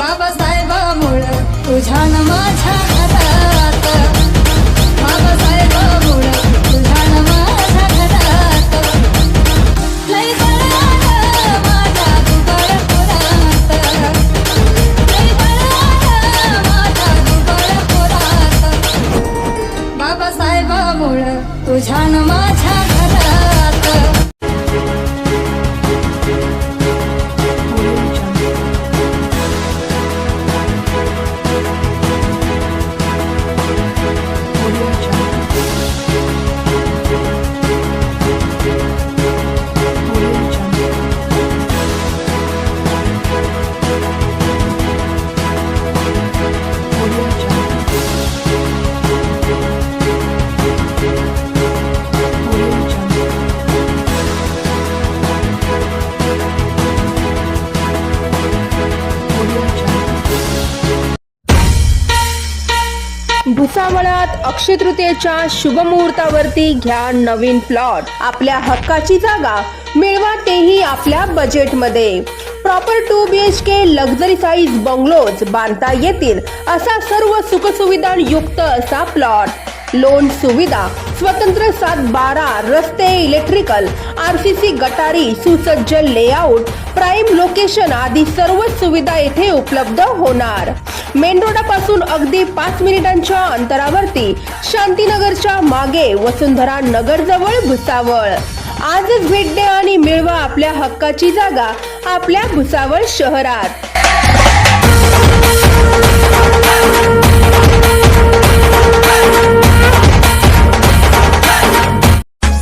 बाबासाहेबामुळं तुझ्या न माझ्या घरात. बाबासाहेबामुळं तुझ्या न माझ्या घरात. लय बळानं माझ्या दुबळ लय माझ्या दुबळ पोरात. बाबासाहेबामुळं तुझ्या न माझ्या भुसावळात अक्षय तृतीयेच्या शुभमुहूर्तावरती घ्या नवीन प्लॉट आपल्या हक्काची जागा मिळवा तेही आपल्या बजेटमध्ये proper two B H K luxury size bungalows बांधता येतील असा सर्व सुखसुविधांयुक्त असा प्लॉट लोन सुविधा स्वतंत्र सात बारा रस्ते इलेक्ट्रिकल आरसीसी गटारी सुसज्ज लेआउट प्राईम लोकेशन आदी सर्व सुविधा येथे उपलब्ध होणार. मेन रोडापासून अगदी पाच मिनिटांच्या अंतरावरती शांतीनगरच्या मागे वसुंधरा नगर जवळ भुसावळ. आजच भेट द्या आणि मिळवा आपल्या हक्काची जागा आपल्या भुसावळ शहरात.